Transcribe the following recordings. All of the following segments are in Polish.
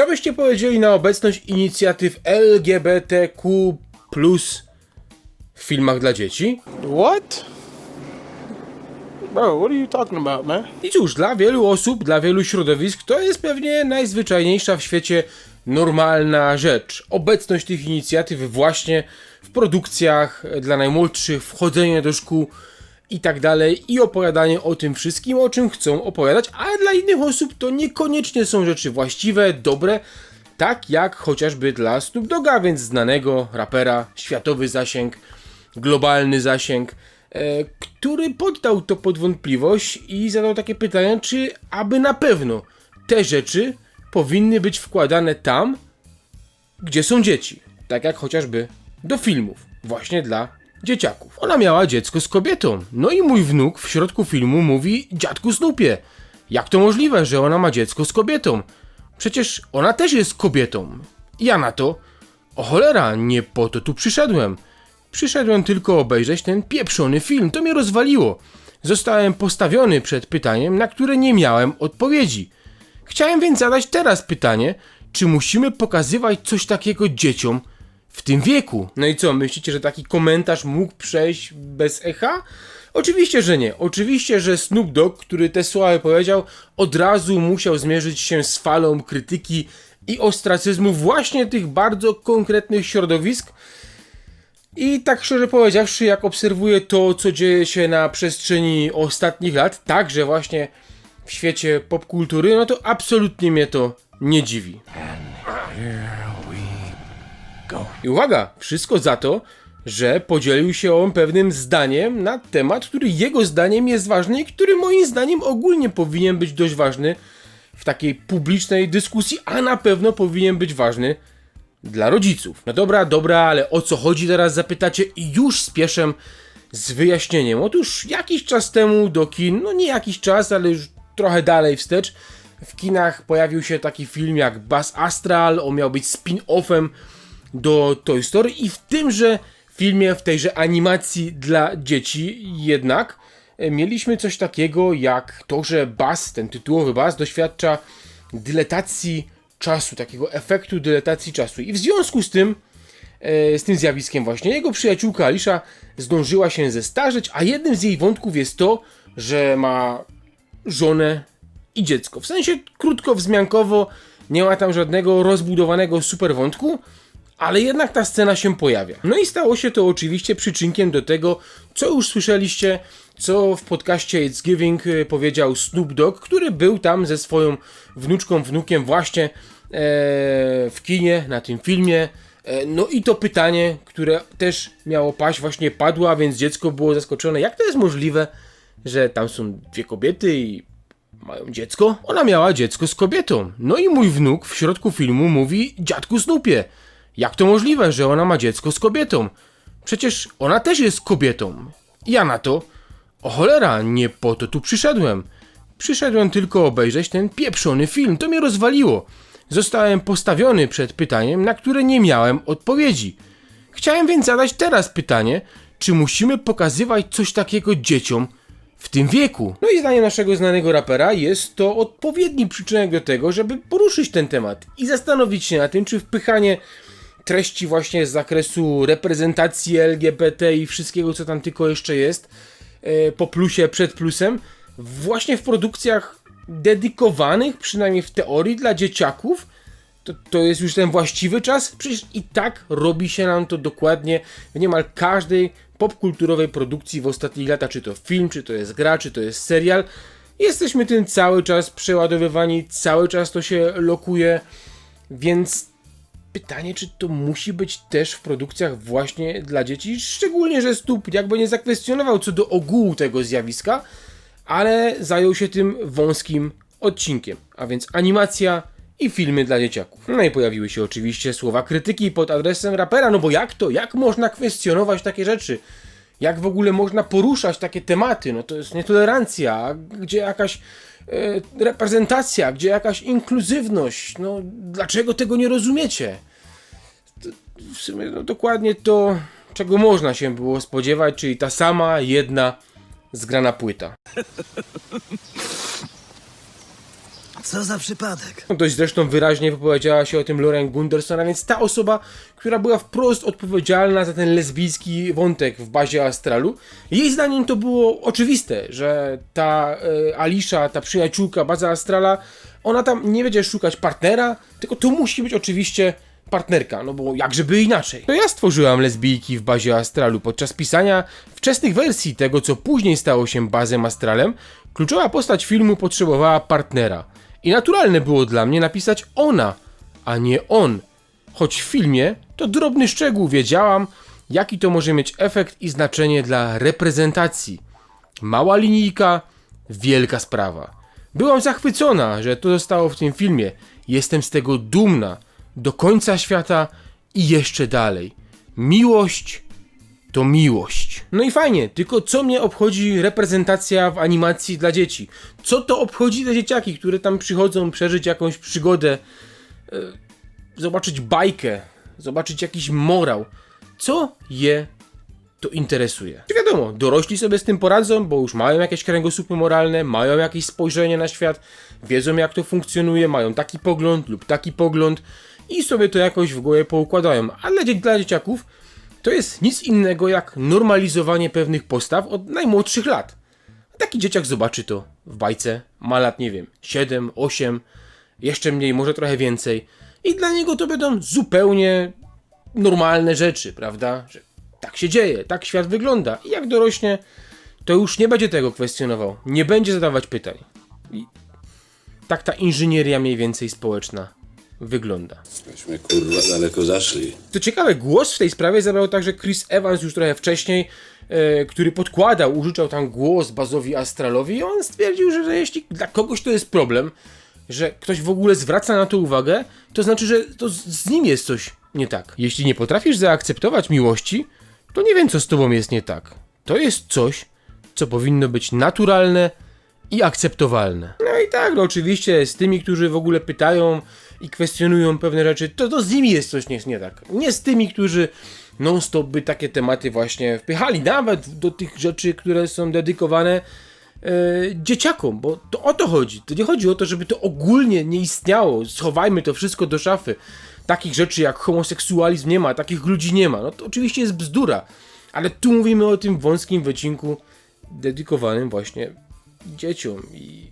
Co byście powiedzieli na obecność inicjatyw LGBTQ w filmach dla dzieci? What? Bro, what are you talking about, man? I cóż, dla wielu osób, dla wielu środowisk to jest pewnie najzwyczajniejsza w świecie normalna rzecz. Obecność tych inicjatyw właśnie w produkcjach dla najmłodszych, wchodzenie do szkół i tak dalej i opowiadanie o tym wszystkim, o czym chcą opowiadać, ale dla innych osób to niekoniecznie są rzeczy właściwe, dobre, tak jak chociażby dla Snoop Dogga, więc znanego rapera, światowy zasięg, globalny zasięg, e, który poddał to pod wątpliwość i zadał takie pytanie, czy aby na pewno te rzeczy powinny być wkładane tam, gdzie są dzieci. Tak jak chociażby do filmów, właśnie dla dzieciaków. Ona miała dziecko z kobietą. No i mój wnuk w środku filmu mówi: Dziadku Snupie, jak to możliwe, że ona ma dziecko z kobietą? Przecież ona też jest kobietą. Ja na to: O cholera, nie po to tu przyszedłem. Przyszedłem tylko obejrzeć ten pieprzony film, to mnie rozwaliło. Zostałem postawiony przed pytaniem, na które nie miałem odpowiedzi. Chciałem więc zadać teraz pytanie, czy musimy pokazywać coś takiego dzieciom w tym wieku? No i co, myślicie, że taki komentarz mógł przejść bez echa? Oczywiście, że nie. Oczywiście, że Snoop Dogg, który te słowa powiedział, od razu musiał zmierzyć się z falą krytyki i ostracyzmu właśnie tych bardzo konkretnych środowisk. I tak szczerze powiedziawszy, jak obserwuję to, co dzieje się na przestrzeni ostatnich lat, także właśnie w świecie popkultury, no to absolutnie mnie to nie dziwi. I uwaga, wszystko za to, że podzielił się on pewnym zdaniem na temat, który jego zdaniem jest ważny i który moim zdaniem ogólnie powinien być dość ważny w takiej publicznej dyskusji, a na pewno powinien być ważny dla rodziców. No dobra, dobra, ale o co chodzi teraz zapytacie i już spieszę z wyjaśnieniem. Otóż jakiś czas temu do kin, no nie jakiś czas, ale już trochę dalej wstecz, w kinach pojawił się taki film jak Buzz Astral, on miał być spin-offem do Toy Story i w tymże filmie, w tejże animacji dla dzieci jednak e, mieliśmy coś takiego jak to, że Buzz, ten tytułowy Buzz doświadcza dyletacji czasu, takiego efektu dyletacji czasu i w związku z tym e, z tym zjawiskiem właśnie jego przyjaciółka Alisha zdążyła się zestarzeć, a jednym z jej wątków jest to, że ma żonę i dziecko. W sensie krótko, wzmiankowo, nie ma tam żadnego rozbudowanego super wątku, ale jednak ta scena się pojawia. No i stało się to oczywiście przyczynkiem do tego, co już słyszeliście, co w podcaście It's Giving e, powiedział Snoop Dogg, który był tam ze swoją wnuczką, wnukiem właśnie e, w kinie, na tym filmie. E, no i to pytanie, które też miało paść, właśnie padło, a więc dziecko było zaskoczone. Jak to jest możliwe, że tam są dwie kobiety i mają dziecko? Ona miała dziecko z kobietą. No i mój wnuk w środku filmu mówi: Dziadku Snoopie, jak to możliwe, że ona ma dziecko z kobietą? Przecież ona też jest kobietą. Ja na to: O cholera, nie po to tu przyszedłem. Przyszedłem tylko obejrzeć ten pieprzony film, to mnie rozwaliło. Zostałem postawiony przed pytaniem, na które nie miałem odpowiedzi. Chciałem więc zadać teraz pytanie, czy musimy pokazywać coś takiego dzieciom w tym wieku? No i zdaniem naszego znanego rapera jest to odpowiedni przyczynek do tego, żeby poruszyć ten temat i zastanowić się nad tym, czy wpychanie treści właśnie z zakresu reprezentacji LGBT i wszystkiego, co tam tylko jeszcze jest, e, po plusie, przed plusem, właśnie w produkcjach dedykowanych, przynajmniej w teorii, dla dzieciaków, to, to jest już ten właściwy czas. Przecież i tak robi się nam to dokładnie w niemal każdej popkulturowej produkcji w ostatnich latach, czy to film, czy to jest gra, czy to jest serial. Jesteśmy tym cały czas przeładowywani, cały czas to się lokuje, więc pytanie, czy to musi być też w produkcjach właśnie dla dzieci, szczególnie, że Stup jakby nie zakwestionował co do ogółu tego zjawiska, ale zajął się tym wąskim odcinkiem, a więc animacja i filmy dla dzieciaków. No i pojawiły się oczywiście słowa krytyki pod adresem rapera, no bo jak to? Jak można kwestionować takie rzeczy? Jak w ogóle można poruszać takie tematy? No to jest nietolerancja, gdzie jakaś reprezentacja, gdzie jakaś inkluzywność. No dlaczego tego nie rozumiecie? W sumie no, dokładnie to, czego można się było spodziewać, czyli ta sama jedna zgrana płyta. Co za przypadek? No Dość zresztą wyraźnie wypowiedziała się o tym Lauren Gunderson, a więc ta osoba, która była wprost odpowiedzialna za ten lesbijski wątek w bazie Astralu. Jej zdaniem to było oczywiste, że ta e, Alisha, ta przyjaciółka baza Astrala, ona tam nie będzie szukać partnera, tylko to musi być oczywiście partnerka, no bo jakżeby inaczej. To ja stworzyłam lesbijki w bazie Astralu podczas pisania wczesnych wersji tego, co później stało się bazem Astralem. Kluczowa postać filmu potrzebowała partnera. I naturalne było dla mnie napisać ona, a nie on. Choć w filmie to drobny szczegół wiedziałam, jaki to może mieć efekt i znaczenie dla reprezentacji. Mała linijka, wielka sprawa. Byłam zachwycona, że to zostało w tym filmie. Jestem z tego dumna. Do końca świata i jeszcze dalej. Miłość to miłość. No i fajnie, tylko co mnie obchodzi reprezentacja w animacji dla dzieci? Co to obchodzi te dzieciaki, które tam przychodzą przeżyć jakąś przygodę, e, zobaczyć bajkę, zobaczyć jakiś morał? Co je to interesuje? Czy wiadomo, dorośli sobie z tym poradzą, bo już mają jakieś kręgosłupy moralne, mają jakieś spojrzenie na świat, wiedzą jak to funkcjonuje, mają taki pogląd lub taki pogląd i sobie to jakoś w głowie poukładają. Ale dla dzieciaków to jest nic innego jak normalizowanie pewnych postaw od najmłodszych lat. Taki dzieciak zobaczy to w bajce, ma lat, nie wiem, 7, 8, jeszcze mniej, może trochę więcej. I dla niego to będą zupełnie normalne rzeczy, prawda? Że tak się dzieje, tak świat wygląda. I jak dorośnie, to już nie będzie tego kwestionował, nie będzie zadawać pytań. I tak ta inżynieria mniej więcej społeczna wygląda. Myśmy kurwa daleko zaszli. Co ciekawe, głos w tej sprawie zabrał także Chris Evans już trochę wcześniej, e, który podkładał, użyczał tam głos bazowi Astralowi i on stwierdził, że, że jeśli dla kogoś to jest problem, że ktoś w ogóle zwraca na to uwagę, to znaczy, że to z, z nim jest coś nie tak. Jeśli nie potrafisz zaakceptować miłości, to nie wiem, co z tobą jest nie tak. To jest coś, co powinno być naturalne i akceptowalne. No i tak, no oczywiście z tymi, którzy w ogóle pytają i kwestionują pewne rzeczy, to, to z nimi jest coś nie, nie tak. Nie z tymi, którzy non-stop by takie tematy właśnie wpychali, nawet do tych rzeczy, które są dedykowane e, dzieciakom, bo to o to chodzi. To nie chodzi o to, żeby to ogólnie nie istniało. Schowajmy to wszystko do szafy. Takich rzeczy jak homoseksualizm nie ma, takich ludzi nie ma. No to oczywiście jest bzdura. Ale tu mówimy o tym wąskim wycinku dedykowanym właśnie dzieciom i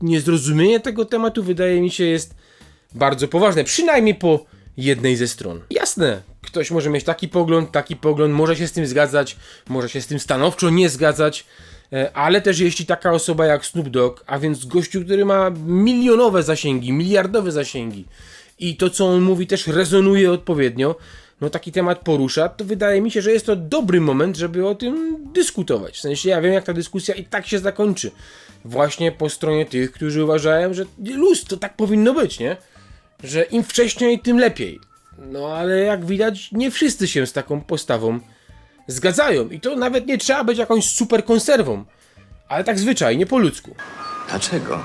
niezrozumienie tego tematu wydaje mi się jest bardzo poważne, przynajmniej po jednej ze stron. Jasne, ktoś może mieć taki pogląd, taki pogląd, może się z tym zgadzać, może się z tym stanowczo nie zgadzać, e, ale też jeśli taka osoba jak Snoop Dogg, a więc gościu, który ma milionowe zasięgi, miliardowe zasięgi i to co on mówi też rezonuje odpowiednio, no taki temat porusza, to wydaje mi się, że jest to dobry moment, żeby o tym dyskutować. W sensie ja wiem, jak ta dyskusja i tak się zakończy. Właśnie po stronie tych, którzy uważają, że luz, to tak powinno być, nie? Że im wcześniej, tym lepiej. No ale jak widać, nie wszyscy się z taką postawą zgadzają. I to nawet nie trzeba być jakąś super konserwą. Ale tak zwyczajnie, po ludzku. Dlaczego?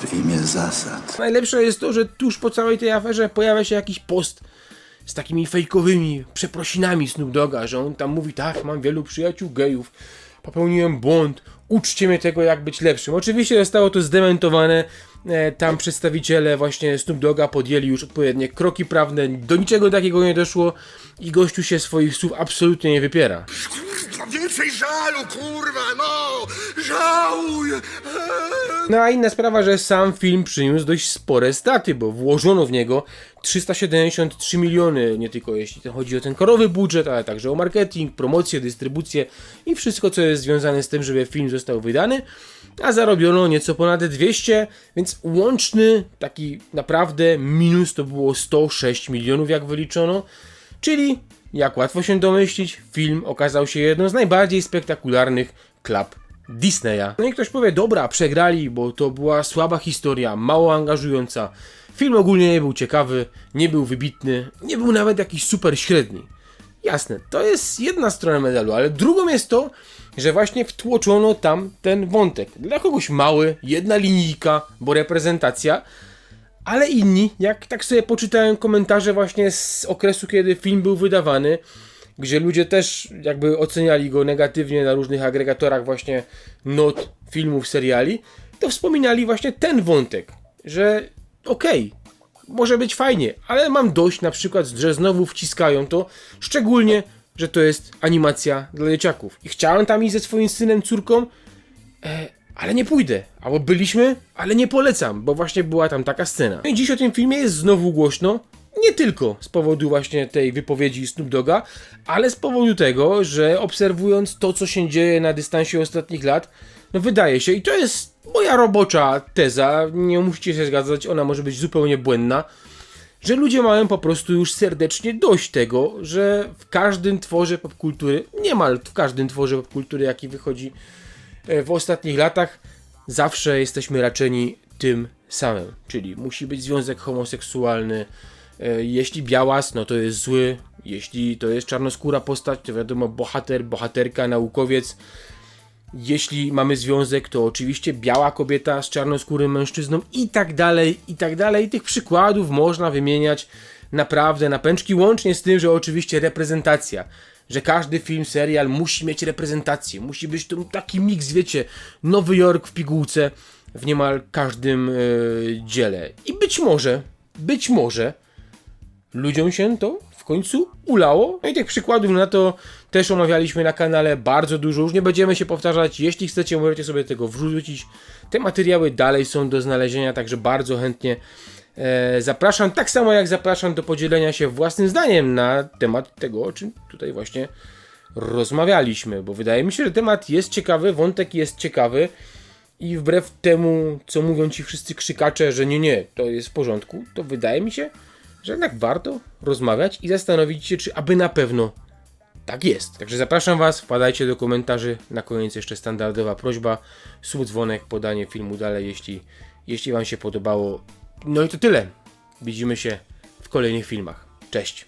W imię zasad. Najlepsze jest to, że tuż po całej tej aferze pojawia się jakiś post z takimi fejkowymi przeprosinami Snoop Dogga, że on tam mówi, tak, mam wielu przyjaciół gejów, popełniłem błąd, uczcie mnie tego, jak być lepszym. Oczywiście zostało to zdementowane, tam przedstawiciele właśnie Snoop Dogga podjęli już odpowiednie kroki prawne, do niczego takiego nie doszło i gościu się swoich słów absolutnie nie wypiera. Kurwa, więcej żalu, kurwa, no! Żałuj! No a inna sprawa, że sam film przyniósł dość spore straty, bo włożono w niego 373 miliony, nie tylko jeśli chodzi o ten korowy budżet, ale także o marketing, promocję, dystrybucję i wszystko, co jest związane z tym, żeby film został wydany, a zarobiono nieco ponad 200, więc łączny taki naprawdę minus to było 106 milionów, jak wyliczono, czyli jak łatwo się domyślić, film okazał się jedną z najbardziej spektakularnych klap Disneya. No i ktoś powie, dobra, przegrali, bo to była słaba historia, mało angażująca. Film ogólnie nie był ciekawy, nie był wybitny, nie był nawet jakiś super średni. Jasne, to jest jedna strona medalu, ale drugą jest to, że właśnie wtłoczono tam ten wątek. Dla kogoś mały, jedna linijka, bo reprezentacja, ale inni, jak tak sobie poczytałem komentarze właśnie z okresu, kiedy film był wydawany, gdzie ludzie też jakby oceniali go negatywnie na różnych agregatorach właśnie not filmów, seriali, to wspominali właśnie ten wątek, że okej, może być fajnie, ale mam dość na przykład, że znowu wciskają to, szczególnie, że to jest animacja dla dzieciaków. I chciałem tam iść ze swoim synem, córką, e, ale nie pójdę. Albo byliśmy, ale nie polecam, bo właśnie była tam taka scena. No I dziś o tym filmie jest znowu głośno, nie tylko z powodu właśnie tej wypowiedzi Snoop Doga, ale z powodu tego, że obserwując to, co się dzieje na dystansie ostatnich lat, no wydaje się, i to jest moja robocza teza, nie musicie się zgadzać, ona może być zupełnie błędna, że ludzie mają po prostu już serdecznie dość tego, że w każdym tworze popkultury, niemal w każdym tworze popkultury, jaki wychodzi e, w ostatnich latach, zawsze jesteśmy raczeni tym samym. Czyli musi być związek homoseksualny. e, Jeśli białas, no to jest zły. Jeśli to jest czarnoskóra postać, to wiadomo bohater, bohaterka, naukowiec. Jeśli mamy związek, to oczywiście biała kobieta z czarnoskórym mężczyzną i tak dalej, i tak dalej. Tych przykładów można wymieniać naprawdę na pęczki, łącznie z tym, że oczywiście reprezentacja. Że każdy film, serial musi mieć reprezentację. Musi być to taki miks, wiecie, Nowy Jork w pigułce w niemal każdym e, dziele. I być może, być może ludziom się to w końcu ulało. No i tych przykładów na to też omawialiśmy na kanale bardzo dużo. Już nie będziemy się powtarzać. Jeśli chcecie, możecie sobie tego wrzucić. Te materiały dalej są do znalezienia, także bardzo chętnie e, zapraszam. Tak samo jak zapraszam do podzielenia się własnym zdaniem na temat tego, o czym tutaj właśnie rozmawialiśmy, bo wydaje mi się, że temat jest ciekawy, wątek jest ciekawy. I wbrew temu, co mówią ci wszyscy krzykacze, że nie, nie, to jest w porządku, to wydaje mi się, że jednak warto rozmawiać i zastanowić się, czy aby na pewno tak jest. Także zapraszam Was, wpadajcie do komentarzy. Na koniec jeszcze standardowa prośba, sub dzwonek, podanie filmu dalej, jeśli, jeśli Wam się podobało. No i to tyle. Widzimy się w kolejnych filmach. Cześć!